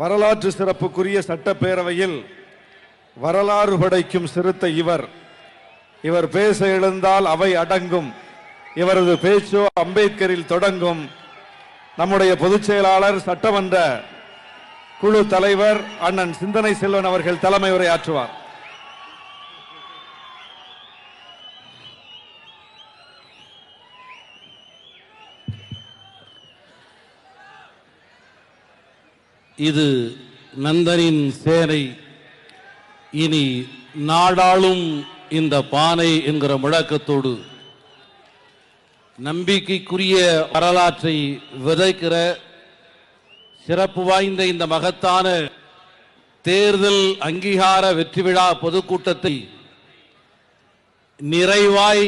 வரலாற்று சிறப்புக்குரிய சட்டப்பேரவையில் வரலாறு படைக்கும் சிறுத்தை இவர். இவர் பேச எழுந்தால் அவை அடங்கும். இவரது பேச்சோ அம்பேத்கரில் தொடங்கும். நம்முடைய பொதுச் செயலாளர் சட்டமன்ற குழு தலைவர் அண்ணன் சிந்தனை செல்வன் அவர்கள் தலைமை உரையாற்றுவார். இது நந்தனின் சேனை. இனி நாடாளும் இந்த பானை என்கிற முழக்கத்தோடு நம்பிக்கைக்குரிய வரலாற்றை விதைக்கிற சிறப்பு வாய்ந்த இந்த மகத்தான தேர்தல் அங்கீகார வெற்றி விழா பொதுக்கூட்டத்தை நிறைவாய்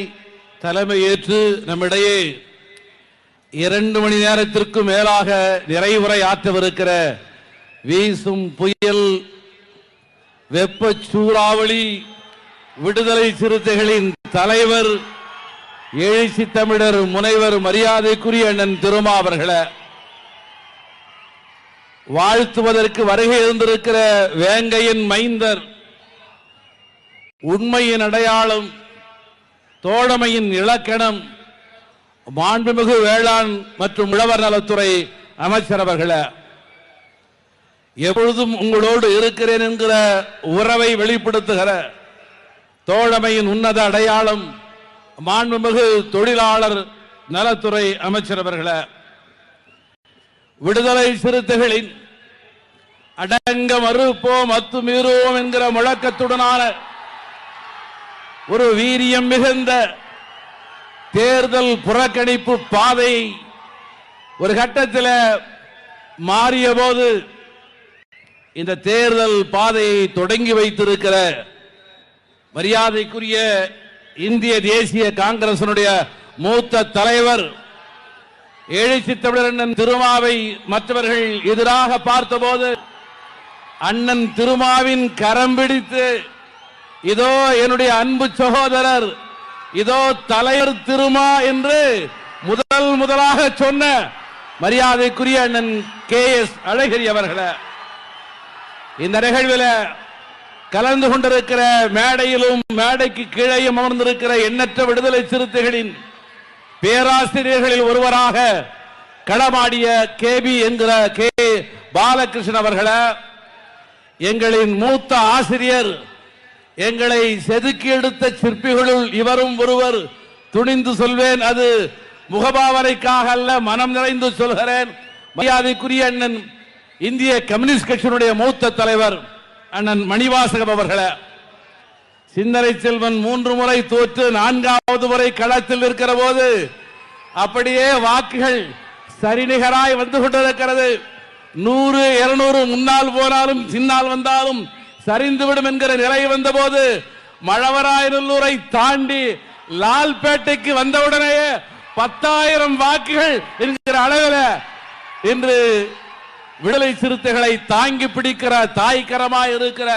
தலைமையேற்று நம்மிடையே இரண்டு மணி நேரத்திற்கு மேலாக நிறைவுரை ஆற்றவிருக்கிற வீசும் புயல் வெப்ப சூறாவளி விடுதலை சிறுத்தைகளின் தலைவர் எழுச்சி தமிழர் முனைவர் மரியாதைக்குரிய அண்ணன் திருமா அவர்களை வாழ்த்துவதற்கு வருகை இருந்திருக்கிற வேங்கையின் மைந்தர் உண்மையின் அடையாளம் தோழமையின் இலக்கணம் மாண்புமிகு வேளாண் மற்றும் உழவர் நலத்துறை அமைச்சர் அவர்களை. எப்பொழுதும் உங்களோடு இருக்கிறேன் என்கிற உறவை வெளிப்படுத்துகிற தோழமையின் உன்னத அடையாளம் மாண்புமிகு தொழிலாளர் நலத்துறை அமைச்சர் அவர்களே விடுதலை சிறுத்தைகளின் அடங்க மறுப்போம் அத்துமீறுவோம் என்கிற முழக்கத்துடனான ஒரு வீரியம் மிகுந்த தேர்தல் புறக்கணிப்பு பாதை ஒரு கட்டத்தில் மாறிய போது இந்த தேர்தல் பாதையை தொடங்கி வைத்திருக்கிற மரியாதைக்குரிய இந்திய தேசிய காங்கிரசனுடைய மூத்த தலைவர் எழுச்சி தமிழர் அண்ணன் திருமாவை மற்றவர்கள் எதிராக பார்த்தபோது அண்ணன் திருமாவின் கரம் பிடித்து இதோ என்னுடைய அன்பு சகோதரர் இதோ தலைவர் திருமா என்று முதல் முதலாக சொன்ன மரியாதைக்குரிய அண்ணன் கே எஸ் அழகிரி அவர்களை. இந்த நிகழ்வில் கலந்து கொண்டிருக்கிற மேடையிலும் மேடைக்கு கீழேயும் அமர்ந்திருக்கிற எண்ணற்ற விடுதலை சிறுத்தைகளின் பேராசிரியர்களில் ஒருவராக களமாடிய கேபி என்கிற கே. பாலகிருஷ்ணன் அவர்களை எங்களின் மூத்த ஆசிரியர் எங்களை செதுக்கி எடுத்த சிற்பிகளுள் இவரும் ஒருவர். துணிந்து சொல்வேன் அது முகபாவனைக்காக அல்ல மனம் நிறைந்து சொல்கிறேன். மரியாதைக்குரிய அண்ணன் இந்திய கம்யூனிஸ்ட் கட்சியினுடைய மூத்த தலைவர் அண்ணன் மணிவாசகம் அவர்களை. சிந்தனை செல்வன் மூன்று முறை தோற்று நான்காவது முறை களத்தில் இருக்கிற போது அப்படியே வாக்குகள் சரிநிகராய் வந்து கொண்டிருக்கிறது. நூறு இருநூறு முன்னால் போனாலும் சின்னால் வந்தாலும் சரிந்துவிடும் என்கிற நிலை வந்தபோது மழவராயநல்லூரை தாண்டி லால்பேட்டைக்கு வந்தவுடனேயே பத்தாயிரம் வாக்குகள் என்கிற அளவில் இன்று விடுதலை சிறுத்தைகளை தாங்கி பிடிக்கிற தாய்க்கரமாய் இருக்கிற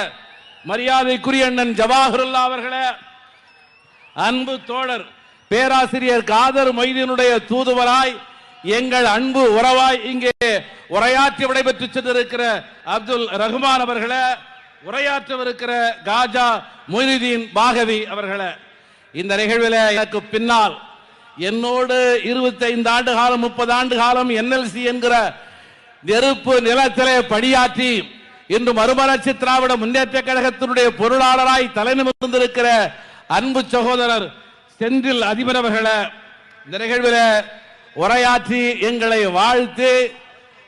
மரியாதைக்குரிய அண்ணன் ஜவாஹருல்லா அவர்களே அன்பு தோழர் பேராசிரியர் காதர் மொய்தீனுடைய தூதுவராய் எங்கள் அன்பு உறவாய் இங்கே உரையாற்றி விடைபெற்று சென்றிருக்கிற அப்துல் ரஹ்மான் அவர்களே உரையாற்றவிருக்கிற காஜா மொய்னுதீன் பாகவி அவர்களே இந்த நிகழ்வில் எனக்கு பின்னால் என்னோடு இருபத்தைந்து ஆண்டு காலம் முப்பது ஆண்டு காலம் என்எல்சி என்கிற நெருப்பு நிலத்திலே பணியாற்றி இன்று மறுமலர்ச்சி திராவிட முன்னேற்ற கழகத்தினுடைய பொருளாளராய் தலைநிமிர்ந்திருக்கிற அன்பு சகோதரர் செந்தில் அதிபர் அவர்களை இந்த நிகழ்வில் உரையாற்றி எங்களை வாழ்த்து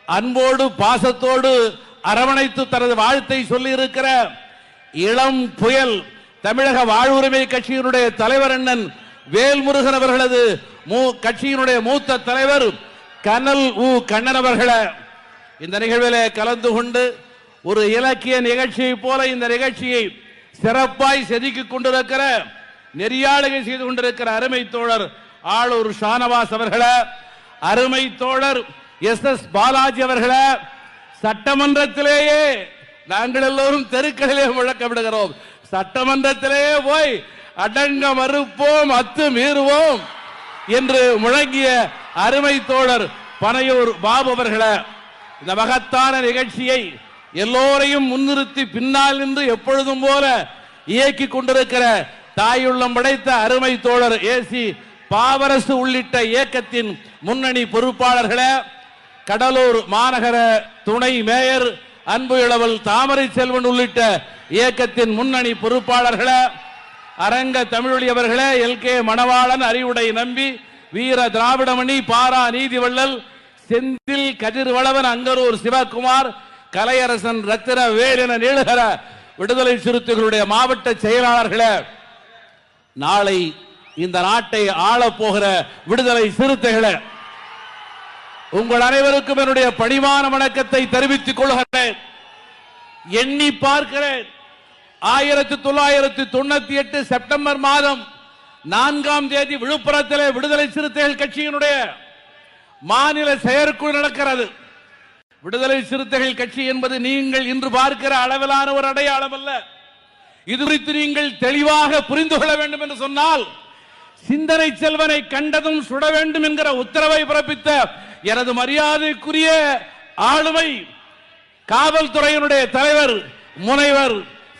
அன்போடு பாசத்தோடு அரவணைத்து தனது வாழ்த்தை சொல்லி இருக்கிற இளம் புயல் தமிழக வாழ்வுரிமை கட்சியினுடைய தலைவர் அண்ணன் வேல்முருகன் அவர்களது கட்சியினுடைய மூத்த தலைவர் கனல் உ. கண்ணன் அவர்களை இந்த நிகழ்விலே கலந்து கொண்டு ஒரு இலக்கிய நிகழ்ச்சியை போல இந்த நிகழ்ச்சியை சிறப்பாய் செதுக்கிக் கொண்டிருக்கிற நெறியாளுகை செய்து கொண்டிருக்கிற அருமை தோழர் ஆளூர் ஷானவாஸ் அவர்கள அருமை தோழர் எஸ் எஸ் பாலாஜி அவர்கள சட்டமன்றத்திலேயே நாங்கள் எல்லோரும் தெருக்களிலே முழக்கமிடுகிறோம் சட்டமன்றத்திலேயே போய் அடங்க மறுப்போம் அத்து மீறுவோம் என்று முழங்கிய அருமை தோழர் பனையூர் பாபு அவர்களை. இந்த மகத்தான நிகழ்ச்சியை எல்லோரையும் முன்னிறுத்தி பின்னால் நின்று எப்பொழுதும் போல இயக்கி கொண்டிருக்கிற தாயுள்ளம் படைத்த அருமை தோழர் ஏசி பாவரசு உள்ளிட்ட இயக்கத்தின் முன்னணி பொறுப்பாளர்களே கடலூர் மாநகர துணை மேயர் அன்பு இளவல் தாமரை செல்வன் உள்ளிட்ட இயக்கத்தின் முன்னணி பொறுப்பாளர்களே அரங்க தமிழொழி அவர்களே எல் கே மணவாளன் அறிவுடை நம்பி வீர திராவிடமணி பாரா நீதிவள்ளல் செந்தில் கதிர்வளவன் அங்கரூர் சிவகுமார் கலையரசன் ரத்தின வேலென நீளுகிற விடுதலை சிறுத்தைகளுடைய மாவட்ட செயலாளர்களே நாளை இந்த நாட்டை ஆளப் போகிற விடுதலை சிறுத்தைகளே உங்கள் அனைவருக்கும் என்னுடைய பணிவான வணக்கத்தை தெரிவித்துக் கொள்கிறேன். எண்ணி பார்க்கிறேன். ஆயிரத்தி தொள்ளாயிரத்தி தொண்ணூத்தி எட்டு செப்டம்பர் மாதம் நான்காம் தேதி விழுப்புரத்தில் விடுதலை சிறுத்தைகள் கட்சியினுடைய மாநில செயற்குழு நடக்கிறது. விடுதலை சிறுத்தைகள் கட்சி என்பது நீங்கள் இன்று பார்க்கிற அளவிலான ஒரு அடையாளம் அல்ல. இது குறித்து நீங்கள் தெளிவாக புரிந்து கொள்ள வேண்டும் என்று சொன்னால் சிந்தனை செல்வனை கண்டதும் சுட வேண்டும் என்கிற உத்தரவை பிறப்பித்த எனது மரியாதைக்குரிய ஆளுமை காவல்துறையினுடைய தலைவர் முனைவர்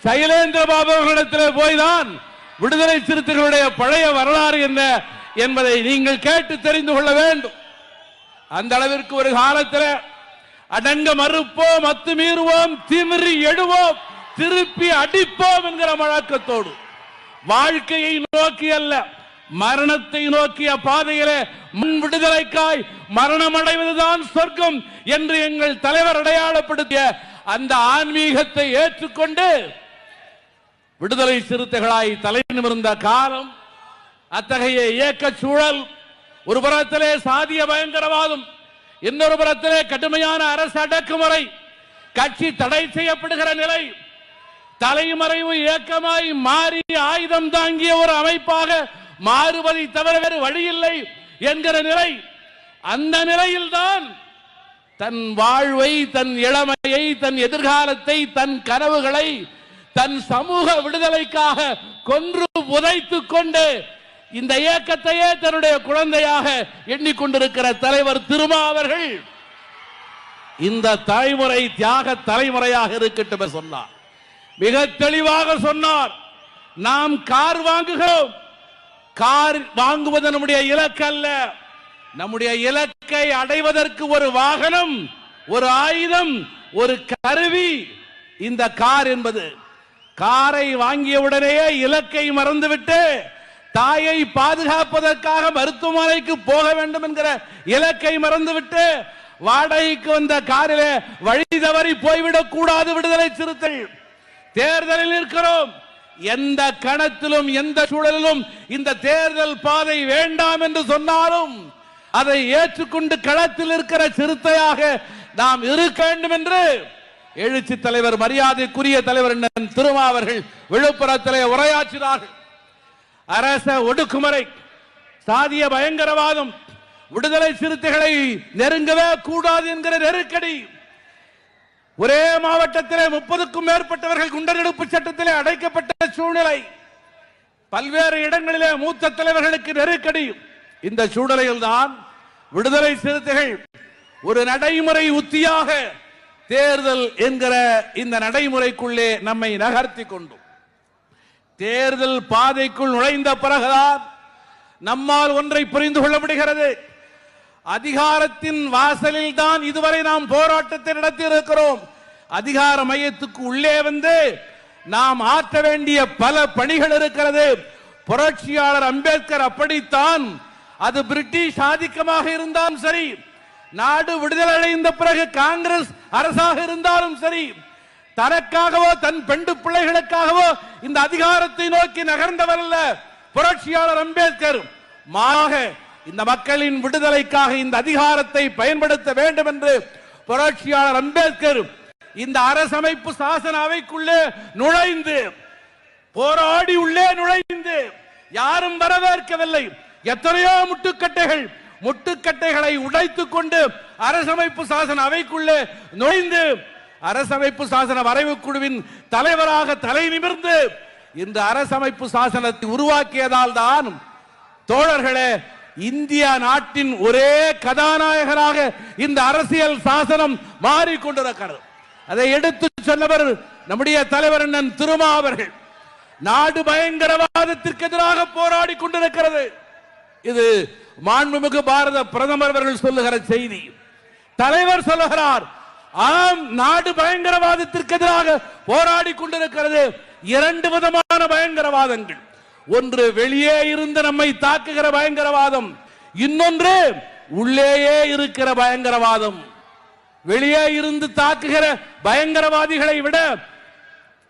சைலேந்திர பாபு அவர்களிடத்தில் போய்தான் விடுதலை சிறுத்தைகளுடைய பழைய வரலாறு என்ன என்பதை நீங்கள் கேட்டு தெரிந்து கொள்ள வேண்டும். அந்த அளவிற்கு ஒரு காலத்தில் அடங்க மறுப்போம் அத்துமீறுவோம் திமிரி எழுவோம் திருப்பி அடிப்போம் என்கிற வழக்கத்தோடு வாழ்க்கையை நோக்கி அல்ல மரணத்தை நோக்கிய பாதையில முன் விடுதலைக்காய் மரணம் அடைவதுதான் சொர்க்கம் என்று எங்கள் தலைவர் அடையாளப்படுத்திய அந்த ஆன்மீகத்தை ஏற்றுக்கொண்டு விடுதலை சிறுத்தைகளாய் தலை நிமிர்ந்த காலம் அத்தகைய இயக்க சூழல் ஒரு புறத்திலே சாதிய பயங்கரவாதம் இன்னொரு புறத்திலே கடுமையான அரசு அடக்குமுறை. கட்சி தடை செய்யப்படுகிற நிலை தலைமறைவு இயக்கமாய் மாறி ஆயுதம் தாங்கிய ஒரு அமைப்பாக மாறுவதை தவிர வேறு வழியில்லை என்கிற நிலை. அந்த நிலையில்தான் தன் வாழ்வை தன் இளமையை தன் எதிர்காலத்தை தன் கனவுகளை தன் சமூக விடுதலைக்காக கொன்று புதைத்துக் கொண்டு இந்த இயக்கத்தையே தன்னுடைய குழந்தையாக எண்ணிக்கொண்டிருக்கிற தலைவர் திருமா அவர்கள் இந்த தலைமுறை தியாக தலைமுறையாக இருக்கட்டும் சொன்னார். மிக தெளிவாக சொன்னார். நாம் கார் வாங்குகிறோம். கார் வாங்குவது நம்முடைய இலக்கு அல்ல. நம்முடைய இலக்கை அடைவதற்கு ஒரு வாகனம் ஒரு ஆயுதம் ஒரு கருவி இந்த கார் என்பது. காரை வாங்கிய உடனேயே இலக்கை மறந்துவிட்டு தாயை பாதுகாப்பதற்காக மருத்துவமனைக்கு போக வேண்டும் என்கிற இலக்கை மறந்துவிட்டு வாடகைக்கு வந்த காரிலே வழி தவறி போய்விடக் கூடாது விடுதலை சிறுத்தை. தேர்தலில் இருக்கிறோம் எந்த கணத்திலும் எந்த சூழலிலும் இந்த தேர்தல் பாதை வேண்டாம் என்று சொன்னாலும் அதை ஏற்றுக்கொண்டு களத்தில் இருக்கிற சிறுத்தையாக நாம் இருக்க வேண்டும் என்று எழுச்சி தலைவர் மரியாதைக்குரிய தலைவர் திருமாவர்கள் விழுப்புரத்திலே உரையாற்றினார்கள். அரச ஒடுக்குமுறை சாதிய பயங்கரவாதம் விடுதலை சிறுத்தைகளை நெருங்கவே கூடாது என்கிற நெருக்கடி. ஒரே மாவட்டத்திலே முப்பதுக்கும் மேற்பட்டவர்கள் குண்டரெடுப்பு சட்டத்திலே அடைக்கப்பட்ட சூழ்நிலை. பல்வேறு இடங்களிலே மூத்த தலைவர்களுக்கு நெருக்கடி. இந்த சூழ்நிலையில் தான் விடுதலை சிறுத்தைகள் ஒரு நடைமுறை உத்தியாக தேர்தல் என்கிற இந்த நடைமுறைக்குள்ளே நம்மை நகர்த்தி கொண்டோம். தேர்தல் பாதைக்குள் நுழைந்த பிறகுதான் நம்மால் ஒன்றை புரிந்து கொள்ள முடிகிறது. அதிகாரத்தின் வாசலில் தான் இதுவரை நாம் போராட்டத்தை நடத்தி இருக்கிறோம் அதிகார மையத்துக்கு உள்ளே வந்து நாம் ஆற்ற வேண்டிய பல பணிகள் இருக்கிறது. புரட்சியாளர் அம்பேத்கர் அப்படித்தான். அது பிரிட்டிஷ் ஆதிக்கமாக இருந்தாலும் சரி நாடு விடுதலை அடைந்த பிறகு காங்கிரஸ் அரசாக இருந்தாலும் சரி தனக்காகவோ தன் பெண்டு பிள்ளைகளுக்காகவோ இந்த அதிகாரத்தை நோக்கி நகர்ந்தவர் அல்ல புரட்சியாளர் அம்பேத்கர். மாறாக இந்த மக்களின் விடுதலைக்காக இந்த அதிகாரத்தை பயன்படுத்த வேண்டும் என்று புரட்சியாளர் அம்பேத்கர் இந்த அரசமைப்பு சாசன அவைக்குள்ளே நுழைந்து போராடி உள்ளே நுழைந்து யாரும் வரவேற்கவில்லை. எத்தனையோ முட்டுக்கட்டைகள் முட்டுக்கட்டைகளை உடைத்துக் கொண்டு அரசமைப்பு சாசன அவைக்குள்ளே நுழைந்து அரசமைப்பு சாசன வரைவு குழுவின் தலைவராக தலை நிமிர்ந்து இந்த அரசமைப்பு சாசனத்தை உருவாக்கியதால் தான் தோழர்களே இந்தியா நாட்டின் ஒரே கதாநாயகராக இந்த அரசியல் சாசனம் மாறிக்கொண்டிருக்கிறது. அதை எடுத்து சொன்னவர் நம்முடைய தலைவர் அண்ணன் திருமா அவர்கள். நாடு பயங்கரவாதத்திற்கு எதிராக போராடி கொண்டிருக்கிறது. இது மாண்புமிகு பாரத பிரதமர் அவர்கள் சொல்லுகிற செய்தி. தலைவர் சொல்லுகிறார் ஆம் நாடு பயங்கரவாதத்திற்கு எதிராக போராடி கொண்டிருக்கிறது. இரண்டு விதமான பயங்கரவாதங்கள். ஒன்று வெளியே இருந்து நம்மை தாக்குகிற பயங்கரவாதம். இன்னொன்று உள்ளேயே இருக்கிற பயங்கரவாதம். வெளியே இருந்து தாக்குகிற பயங்கரவாதிகளை விட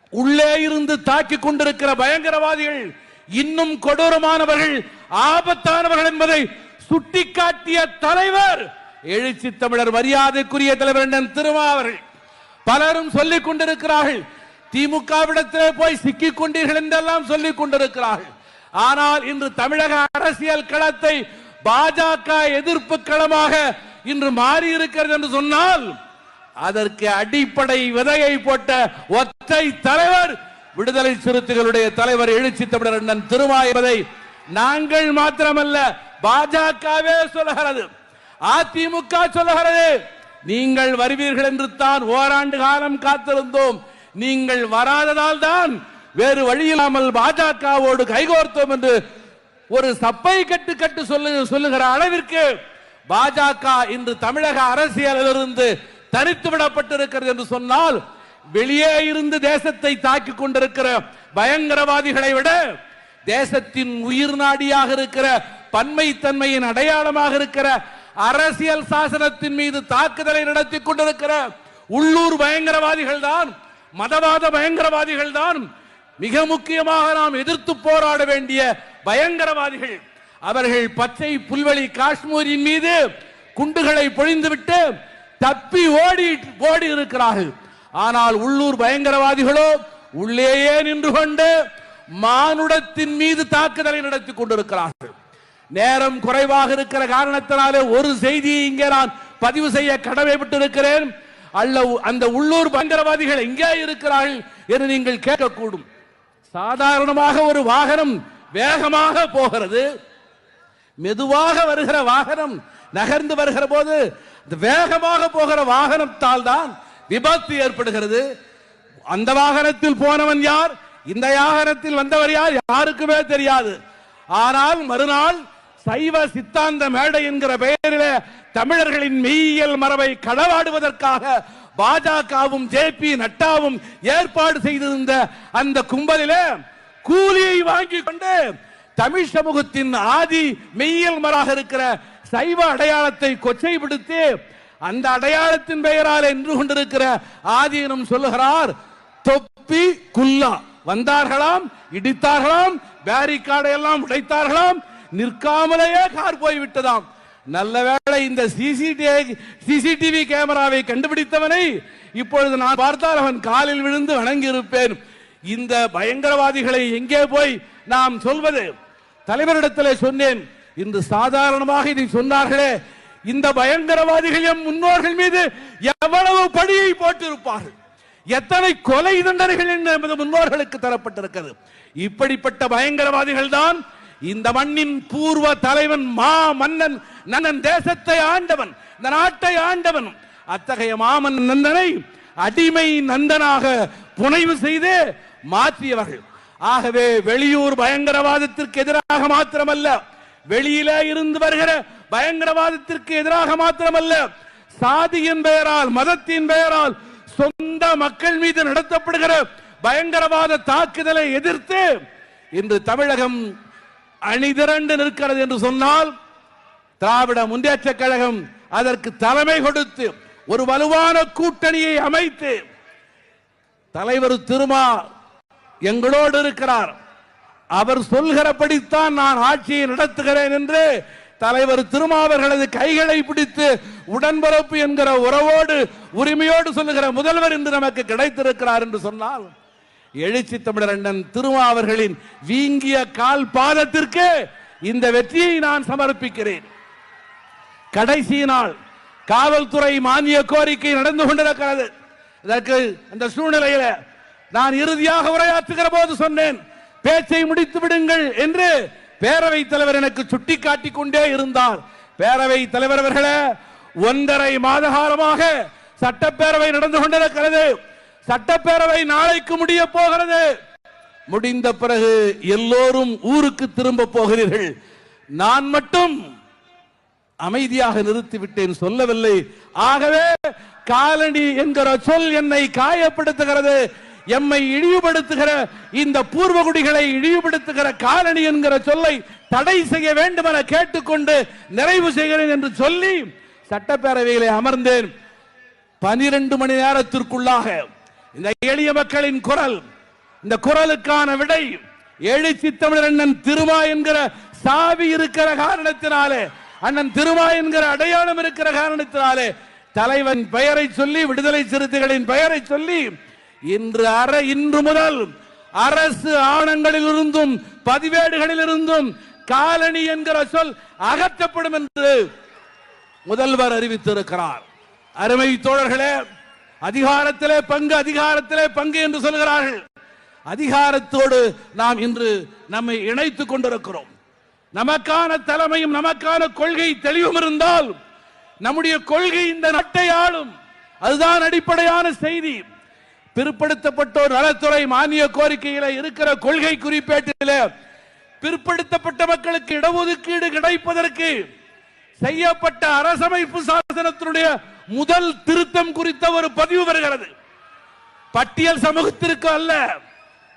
உள்ளே இருந்து தாக்கி கொண்டிருக்கிற பயங்கரவாதிகள் இன்னும் கொடூரமானவர்கள் ஆபத்தானவர்கள் என்பதை சுட்டிக்காட்டிய தலைவர் எழுச்சி தமிழர் மரியாதைக்குரிய தலைவர் அண்ணன் திருமா பலரும் சொல்லிக் கொண்டிருக்கிறார்கள் திமுகவிடத்திலே போய் சிக்கிக் கொண்டீர்கள் என்றெல்லாம் சொல்லிக் கொண்டிருக்கிறார்கள். ஆனால் இன்று தமிழக அரசியல் களத்தை பாஜக எதிர்ப்பு களமாக இன்று மாறி இருக்கிறது என்று சொன்னால் அதற்கு அடிப்படை விதையை போட்ட ஒற்றை தலைவர் விடுதலை சிறுத்தைகளுடைய தலைவர் எழுச்சி தமிழர் அண்ணன் திருமா என்பதை நாங்கள் மாத்திரமல்ல பாஜகவே சொல்லுகிறது. அதிமுக சொல்லுகிறது நீங்கள் வருவீர்கள் என்று தான் ஓராண்டு காலம் காத்திருந்தோம். நீங்கள் வராததால் தான் வேறு வழி இல்லாமல் பாஜகவோடு கைகோர்த்தோம் என்று ஒரு சப்பை கட்டு கட்டு சொல்லு சொல்லுகிற அளவிற்கு பாஜக இன்று தமிழக அரசியலிலிருந்து தனித்து விடப்பட்டிருக்கிறது என்று சொன்னால் வெளியே இருந்து தேசத்தை தாக்கி கொண்டிருக்கிற பயங்கரவாதிகளை விட தேசத்தின் உயிர் நாடியாக இருக்கிற பன்மை தன்மையின் அடையாளமாக இருக்கிற அரசியல் சாசனத்தின் மீது தாக்குதலை நடத்தி கொண்டிருக்கிற உள்ளூர் பயங்கரவாதிகள் தான் மதவாத பயங்கரவாதிகள் தான் மிக முக்கியமாக நாம் எதிர்த்து போராட வேண்டிய பயங்கரவாதிகள். அவர்கள் பச்சை புல்வெளி காஷ்மீரின் மீது குண்டுகளை பொழிந்துவிட்டு தப்பி ஓடி ஓடி இருக்கிறார்கள். ஆனால் உள்ளூர் பயங்கரவாதிகளோ உள்ளேயே நின்று கொண்டு மானுடத்தின் மீது தாக்குதலை நடத்தி கொண்டிருக்கிறார்கள். நேரம் குறைவாக இருக்கிற காரணத்தினாலே ஒரு செய்தியை இங்கே நான் பதிவு செய்ய கடமைப்பட்டிருக்கிறேன். அல்ல அந்த உள்ளூர் பயங்கரவாதிகள் எங்கே இருக்கிறார்கள் என்று நீங்கள் கேட்கக்கூடும். சாதாரணமாக ஒரு வாகனம் வேகமாக போகிறது. மெதுவாக வருகிற வாகனம் நகர்ந்து வருகிற போது வேகமாக போகிற வாகனத்தால் தான் விபத்து ஏற்படுகிறது. அந்த வாகனத்தில் போனவன் யார்? இந்த யாகனத்தில் வந்தவர் யார்? யாருக்குமே தெரியாது. ஆனால் மறுநாள் சைவ சித்தாந்த மேடை என்கிற பெயரில் தமிழர்களின் மெய்யியல் மரபை களவாடுவதற்காக பாஜகவும் ஜே பி நட்டாவும் ஏற்பாடு செய்திருந்த அந்த கும்பலில கூலியை வாங்கி கொண்டு தமிழ் சமூகத்தின் ஆதி மெய்யியல் மராக இருக்கிற சைவ அடையாளத்தை கொச்சைப்படுத்தி அந்த அடையாளத்தின் பெயரால் என்று கொண்டிருக்கிற ஆதீனம் சொல்லுகிறார் தொப்பி குல்லா. வந்தார்களாம் இடித்தார்களாம் பேரிக்காடை எல்லாம் உடைத்தார்களாம் நிற்காமலேயே கார் போய் விட்டதாம் நல்ல வேளை இந்த சிசிடிவி சிசிடிவி கேமராவை கண்டுபிடித்தவனை இப்பொழுது நான் பார்த்தால் அவன் காலில் விழுந்து வணங்கி இருப்பேன் இந்த பயங்கரவாதிகளை எங்கே போய் நாம் சொல்வது? தலைவரிடத்தில் சொன்னேன். இன்று சாதாரணமாக இதை சொன்னார்களே. இந்த பயங்கரவாதிகள் எம் முன்னோர்கள் மீது எவ்வளவு பணியை போட்டிருப்பார்கள்? எத்தனை கொலை தண்டனைகள் என்று நமது முன்னோர்களுக்கு தரப்பட்டிருக்கிறது? இப்படிப்பட்ட பயங்கரவாதிகள் தான் இந்த மண்ணின் பூர்வ தலைவன் மா மன்னன் நன்னன் தேசத்தை ஆண்டவன் இந்த நாட்டை ஆண்டவன். அத்தகைய மாமன் நந்தனை அடிமை நந்தனாக புனைவு செய்து மாற்றியவர்கள். ஆகவே வெளியூர் பயங்கரவாதத்திற்கு எதிராக மாத்திரமல்ல வெளியில இருந்து வருகிற பயங்கரவாதத்திற்கு எதிராக மாத்திரமல்ல சாதியின் பெயரால் மதத்தின் பெயரால் சொந்த மக்கள் மீது நடத்தப்படுகிற பயங்கரவாத தாக்குதலை எதிர்த்து இன்று தமிழகம் அணிதிரண்டு நிற்கிறது என்று சொன்னால் திராவிட முன்னேற்ற கழகம் அதற்கு தலைமை கொடுத்து ஒரு வலுவான கூட்டணியை அமைத்து தலைவர் திருமா எங்களோடு இருக்கிறார். அவர் சொல்கிறபடித்தான் நான் ஆட்சியை நடத்துகிறேன் என்று தலைவர் திருமாவர்களது கைகளை பிடித்து உடன்பரப்பு என்கிற உறவோடு உரிமையோடு சொல்லுகிற முதல்வர் என்று நமக்கு கிடைத்திருக்கிறார் என்று சொன்னால் எழுச்சி தமிழர் அண்ணன் அவர்களின் வீங்கிய கால் பாதத்திற்கு இந்த வெற்றியை நான் சமர்ப்பிக்கிறேன். கடைசி நாள் காவல்துறை மானிய கோரிக்கை நடந்து கொண்டிருக்கிறது. இதற்கு அந்த சூழ்நிலையில நான் இறுதியாக உரையாற்றுகிற போது சொன்னேன் பேச்சை முடித்து விடுங்கள் என்று பேரவை தலைவர் எனக்கு சுட்டிக்காட்டிக் கொண்டே இருந்தார். பேரவை தலைவர் அவர்களே ஒன்றரை மாத காலமாக சட்டப்பேரவை நடந்து கொண்டிருக்கிறது. சட்டப்பேரவை நாளைக்கு முடிய போகிறது. முடிந்த பிறகு எல்லோரும் ஊருக்கு திரும்ப போகிறீர்கள். நான் மட்டும் அமைதியாக நிறுத்திவிட்டேன் சொல்லவில்லை. ஆகவே காலனி என்கிற சொல் என்னை காயப்படுத்துகிறது. எம்மை இழிவுபடுத்துகிற இந்த பூர்வகுடிகளை இழிவுபடுத்துகிற காலனி என்கிற சொல்லை தடை செய்ய வேண்டும் என கேட்டுக்கொண்டு நிறைவு செய்கிறேன் என்று சொல்லி சட்டப்பேரவையிலே அமர்ந்தேன். பனிரெண்டு மணி நேரத்திற்குள்ளாக இந்த எளிய மக்களின் குரல் இந்த குரலுக்கான விடை எழுச்சி தமிழர் அண்ணன் திருமா என்கிற சாவி இருக்கிற காரணத்தினாலே அண்ணன் திருமா என்கிற அடையாளம் இருக்கிற காரணத்தினாலே தலைவன் பெயரை சொல்லி விடுதலை சிறுத்தைகளின் பெயரை சொல்லி இன்று அற இன்று முதல் அரசு ஆவணங்களில் இருந்தும் பதிவேடுகளில் இருந்தும் காலனி என்கிற சொல் அகற்றப்படும் என்று முதல்வர் அறிவித்திருக்கிறார். அருமை தோழர்களே அதிகாரத்திலே பங்கு அதிகாரத்திலே பங்கு என்று சொல்கிறார்கள். அதிகாரத்தோடு நாம் இன்று நம்மை இணைத்துக் கொண்டிருக்கிறோம். நமக்கான தலைமையும் நமக்கான கொள்கை தெளிவும் இருந்தால் நம்முடைய கொள்கை இந்த நாட்டை ஆளும். அதுதான் அடிப்படையான செய்தி. பிற்படுத்தப்பட்டோர் நலத்துறை மானிய கோரிக்கையில இருக்கிற கொள்கை குறிப்பேட்டில பிற்படுத்தப்பட்ட மக்களுக்கு இடஒதுக்கீடு கிடைப்பதற்கு செய்யப்பட்ட அரசமைப்பு சாசனத்தினுடைய முதல் திருத்தம் குறித்த ஒரு பதிவு வருகிறது. பட்டியல் சமூகத்திற்கு அல்ல.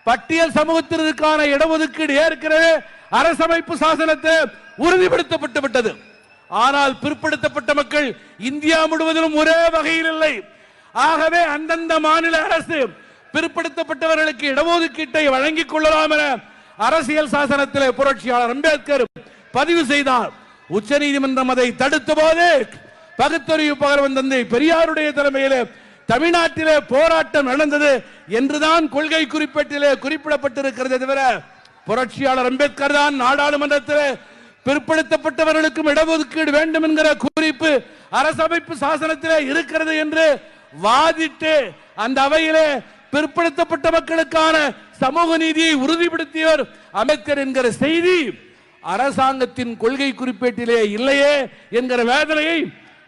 பட்டியல் சமூகத்திற்கான இடஒதுக்கீடு ஏற்கனவே அரசமைப்பு சாசனத்தை உறுதிப்படுத்தப்பட்டு விட்டது. ஆனால் பிற்படுத்தப்பட்ட மக்கள் இந்தியா முழுவதிலும் ஒரே வகையில் இல்லை. ஆகவே அந்தந்த மாநில அரசு பிற்படுத்தப்பட்டவர்களுக்கு இடஒதுக்கீட்டை வழங்கிக் கொள்ளலாம் என அரசியல் சாசனத்திலே புரட்சியாளர் அம்பேத்கர் பதிவு செய்தார். உச்சநீதிமன்றம் அதை தடுத்த போது பகுத்தறிவு பகர்வன் தந்தை பெரியாருடைய தலைமையிலே தமிழ்நாட்டிலே போராட்டம் நடந்தது என்றுதான் கொள்கை குறிப்பேட்டிலே குறிப்பிடப்பட்டிருக்கிறது தவிர புரட்சியாளர் அம்பேத்கர் தான் நாடாளுமன்றத்தில் பிற்படுத்தப்பட்டவர்களுக்கும் இடஒதுக்கீடு வேண்டும் என்கிற குறிப்பு அரசமைப்பு சாசனத்திலே இருக்கிறது என்று வாதிட்டு அந்த அவையிலே பிற்படுத்தப்பட்ட மக்களுக்கான சமூக நீதியை உறுதிப்படுத்தியவர் அம்பேத்கர் என்கிற செய்தி அரசாங்கத்தின் கொள்கை குறிப்பேட்டிலே இல்லையே என்கிற வேதனையை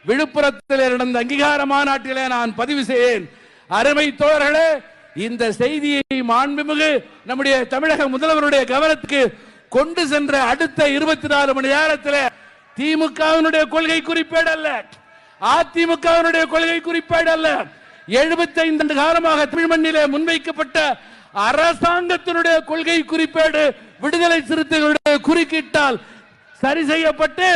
விழுப்புரத்தில் நடந்த அங்கீகார மாநாட்டிலே நான் பதிவு செய்தேன். அருமை தோழர்களே இந்த செய்தியை மாண்புமிகு நம்முடைய தமிழக முதல்வருடைய கவனத்துக்கு கொண்டு சென்ற அடுத்த இருபத்தி நாலு மணி நேரத்தில் திமுகவினுடைய கொள்கை குறிப்பேடு அல்ல. அதிமுகவினுடைய கொள்கை குறிப்பேடு அல்ல. 75 ஆண்டு காலமாக தமிழ் மண்ணிலே முன்வைக்கப்பட்ட அரசாங்கத்தினுடைய கொள்கை குறிப்பேடு விடுதலை சிறுத்தைகளுடைய குறுக்கிட்டால் சரி செய்யப்பட்டு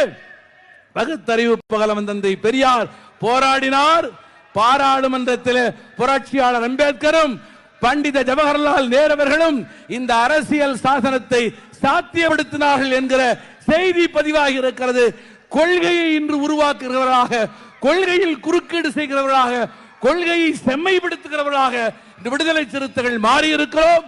பகுத்தறிவு பகலவன் தந்தை பெரியார் போராடினார். பாராளுமன்றத்தில் புரட்சியாளர் அம்பேத்கரும் பண்டித ஜவஹர்லால் நேரு அவர்களும் இந்த அரசியல் சாசனத்தை சாத்தியப்படுத்தினார்கள் என்கிற செய்தி பதிவாகி இருக்கிறது. கொள்கையை இன்று உருவாக்குகிறவர்களாக கொள்கையில் குறுக்கீடு செய்கிறவர்களாக கொள்கையை செம்மைப்படுத்துகிறவர்களாக இந்த விடுதலை சிறுத்தைகள் மாறி இருக்கிறோம்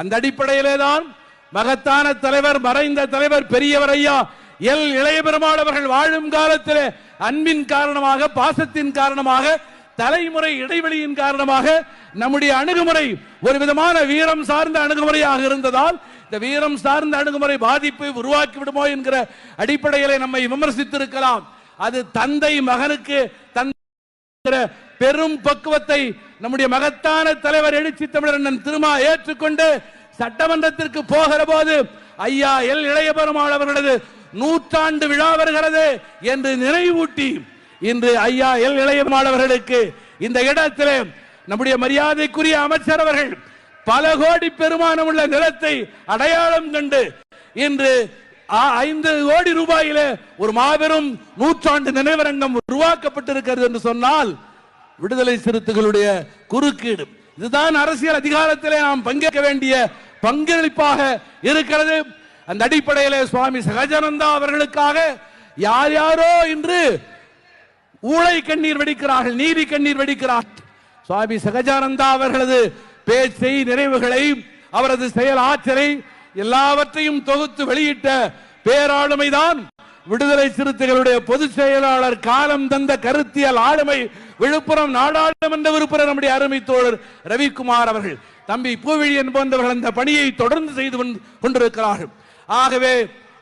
அந்த அடிப்படையிலே தான் மகத்தான தலைவர் மறைந்த தலைவர் பெரியவர் ஐயா எல் இளைய பெருமாள் அவர்கள் வாழும் காலத்தில் அன்பின் காரணமாக பாசத்தின் காரணமாக தலைமுறை இடைவெளியின் காரணமாக நம்முடைய அணுகுமுறை ஒரு விதமான வீரம் சார்ந்த அணுகுமுறையாக இருந்ததால் இந்த வீரம் சார்ந்த அணுகுமுறை பாதிப்பை உருவாக்கி விடுமோ என்கிற அடிப்படையிலே நம்மை விமர்சித்திருக்கலாம். அது தந்தை மகனுக்கு தந்த பெரும் பக்குவத்தை நம்முடைய மகத்தான தலைவர் எழுச்சி தமிழர் திருமா ஏற்றுக்கொண்டு சட்டமன்றத்திற்கு போகிற போது ஐயா எல் இளைய பெருமாள் அவர்களது நூற்றாண்டு விழா வருகிறது என்று நினைவூட்டி இன்று ஐயா எல். இளைய இந்த இடத்திலே நம்முடைய மரியாதைக்குரிய அமைச்சர் அவர்கள் பல கோடி பெருமானம் உள்ள நிலத்தை அடையாளம் கண்டு இன்று ஐந்து கோடி ரூபாயில ஒரு மாபெரும் நூற்றாண்டு நினைவரங்கம் உருவாக்கப்பட்டிருக்கிறது என்று சொன்னால் விடுதலை சிறுத்தைகளுடைய குறுக்கீடு. இதுதான் அரசியல் அதிகாரத்திலே நாம் பங்கேற்க வேண்டிய பங்களிப்பாக இருக்கிறது. அந்த அடிப்படையில் சுவாமி சகஜானந்தா அவர்களுக்காக யார் யாரோ இன்று ஊழை கண்ணீர் வெடிக்கிறார்கள் நீதி கண்ணீர் வெடிக்கிறார்கள் சுவாமி சகஜானந்தா அவர்களது பேச்சை நிறைவுகளை அவரது செயல் ஆற்றலை எல்லாவற்றையும் தொகுத்து வெளியிட்ட பேராளுமைதான் விடுதலை சிறுத்தைகளுடைய பொதுச் செயலாளர் காலம் தந்த கருத்தியல் ஆளுமை விழுப்புரம் நாடாளுமன்ற உறுப்பினர் நம்முடைய அருமை தோழர் ரவிக்குமார் அவர்கள். தம்பி பூவிழியன் போன்றவர்கள் அந்த பணியை தொடர்ந்து செய்து கொண்டிருக்கிறார்கள். ஆகவே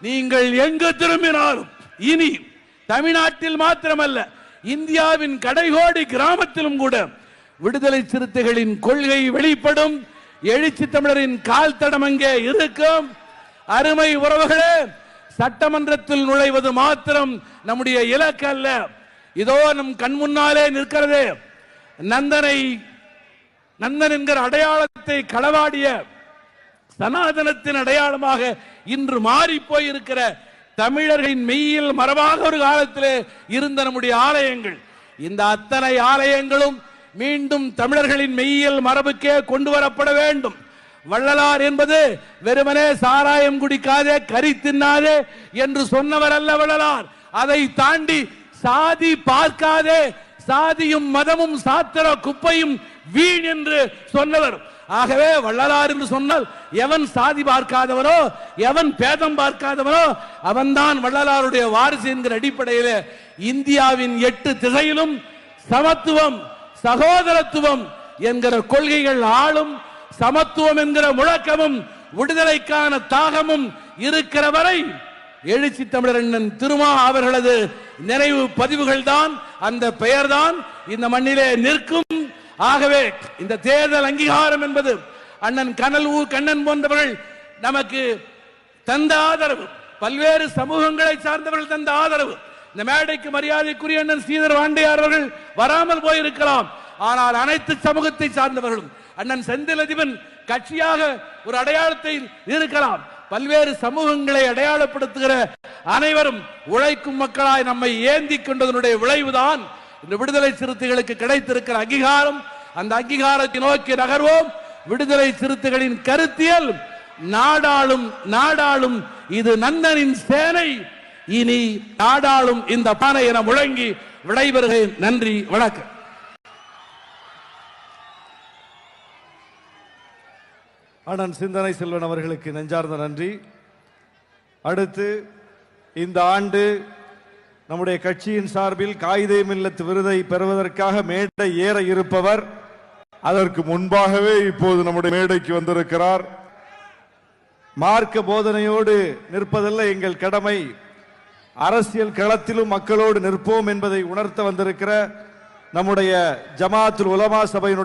நீங்கள் எங்கு திரும்பினாலும் இனி தமிழ்நாட்டில் மாத்திரமல்ல இந்தியாவின் கடைகோடி கிராமத்திலும் கூட விடுதலை சிறுத்தைகளின் கொள்கை வெளிப்படும். எழுச்சி தமிழரின் கால் தடம் அங்கே இருக்கும். அருமை உறவுகளே சட்டமன்றத்தில் நுழைவது மாத்திரம் நம்முடைய இலக்கு அல்ல. இதோ நம் கண் முன்னாலே நிற்கிறதே. நந்தனை நந்தன் என்கிற அடையாளத்தை களவாடிய சனாதனத்தின் அடையாளமாக இன்று மாறி போயிருக்கிற தமிழர்களின் மெய்யில் மரபாக ஒரு காலத்திலே இருந்த நம்முடைய ஆலயங்கள். இந்த அத்தனை ஆலயங்களும் மீண்டும் தமிழர்களின் மெய்யியல் மரபுக்கே கொண்டு வரப்பட வேண்டும். வள்ளலார் என்பது வெறுமனே சாராயம் குடிக்காதே கறி தின்னாதே என்று சொன்னவர் அல்ல வள்ளலார். அதை தாண்டி சாதி பார்க்காதே சாதியும் மதமும் சாத்திர குப்பையும் வீண் என்று சொன்னவர். ஆகவே வள்ளலார் என்று சொன்னால் எவன் சாதி பார்க்காதவனோ எவன் பேதம் பார்க்காதவனோ அவன்தான் வள்ளலாருடைய வாரிசு என்கிற அடிப்படையில் இந்தியாவின் எட்டு திசையிலும் சமத்துவம் சகோதரத்துவம் என்கிற கொள்கைகள் ஆளும் சமத்துவம் என்கிற முழக்கமும் விடுதலைக்கான தாகமும் இருக்கிற வரை எழுச்சி தமிழரண்ணன் திருமா அவர்களது நினைவு பதிவுகள் தான் அந்த பெயர்தான் இந்த மண்ணிலே நிற்கும். ஆகவே இந்த தேர்தல் அங்கீகாரம் என்பது அண்ணன் கனல் ஊ கண்ணன் போன்றவர்கள் நமக்கு தந்த ஆதரவு. பல்வேறு சமூகங்களை சார்ந்தவர்கள் தந்த ஆதரவு. இந்த மேடைக்கு மரியாதைக்குரிய அண்ணன் ஸ்ரீதர் வாண்டையார் அவர்கள் வராமல் போயிருக்கலாம். ஆனால் அனைத்து சமூகத்தை சார்ந்தவர்களும் அண்ணன் செந்தில் அதிபன் கட்சியாக ஒரு அடையாளத்தை இருக்கலாம். பல்வேறு சமூகங்களை அடையாளப்படுத்துகிற அனைவரும் உழைக்கும் மக்களாய் நம்மை ஏந்தி கொண்டதனுடைய விளைவுதான் இந்த விடுதலை சிறுத்தைகளுக்கு கிடைத்திருக்கிற அங்கீகாரம் அந்த அங்கீகாரத்தை நோக்கி நகர்வோம். விடுதலை சிறுத்தைகளின் கருத்தியல் நாடாளும் நாடாளும் இது நந்தனின் சேனை. இனி நாடாளும் இந்த பானை என முழங்கி விடைபெறுகிறேன். நன்றி வணக்கம். அண்ணன் சிந்தனை செல்வன் அவர்களுக்கு நெஞ்சார்ந்த நன்றி. அடுத்து இந்த ஆண்டு நம்முடைய கட்சியின் சார்பில் காயிதே மில்லத் விருதை பெறுவதற்காக மேடை ஏற இருப்பவர் அதற்கு முன்பாகவே இப்போது நம்முடைய மேடைக்கு வந்திருக்கிறார். மார்க்க போதனையோடு நிற்பதல்ல எங்கள் கடமை. அரசியல் களத்திலும் மக்களோடு நிற்போம் என்பதை உணர்த்த வந்திருக்கிற நம்முடைய ஜமாத்துல் உலமா சபையினுடைய